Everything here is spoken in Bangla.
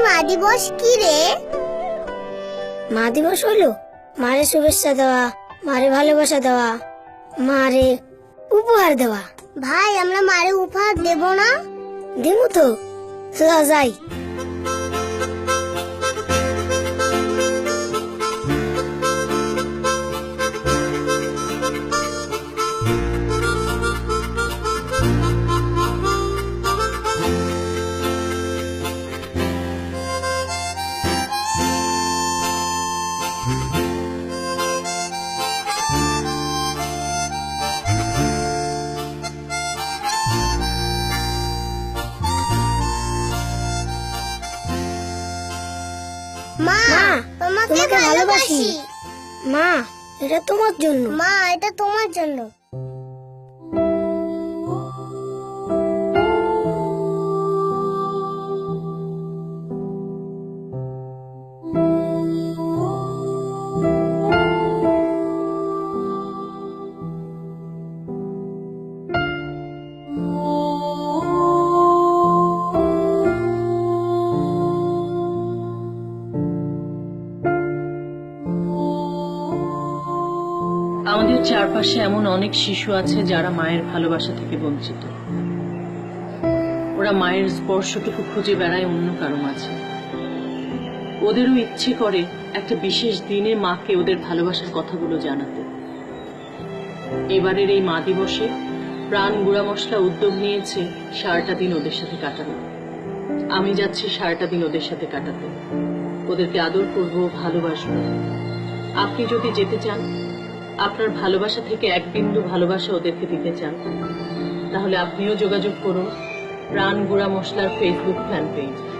দিবস কি রে? মা দিবস হলো মারে শুভেচ্ছা দেওয়া মারে ভালোবাসা দেওয়া মারে উপহার দেওয়া। ভাই আমরা মারে উপহার দেব না? দেবো তো। যাই। মা তোমাকে। ভালোবাসি। মা এটা তোমার জন্য। মা এটা তোমার জন্য। আমাদের চারপাশে এমন অনেক শিশু আছে যারা মায়ের ভালোবাসা থেকে বঞ্চিত। ওরা মায়ের স্পর্শটুকু খুঁজে বেড়ায় অন্য কারও মাঝে। ওদেরও ইচ্ছে করে একটা বিশেষ দিনে মাকে ওদের ভালোবাসার কথাগুলো জানাতে। এবারের এই মা দিবসে প্রাণ গুঁড়া মশলা উদ্যোগ নিয়েছে সারাটা দিন ওদের সাথে কাটানো। আমি যাচ্ছি সারাটা দিন ওদের সাথে কাটাতে। ওদেরকে আদর করব, ভালোবাসবো। আপনি যদি যেতে চান আপনার ভালোবাসা থেকে এক বিন্দু ভালোবাসা ওদেরকে দিতে চান। তাহলে আপনিও যোগাযোগ করুন প্রাণ গুঁড়া মশলার ফেসবুক ফ্যান পেজ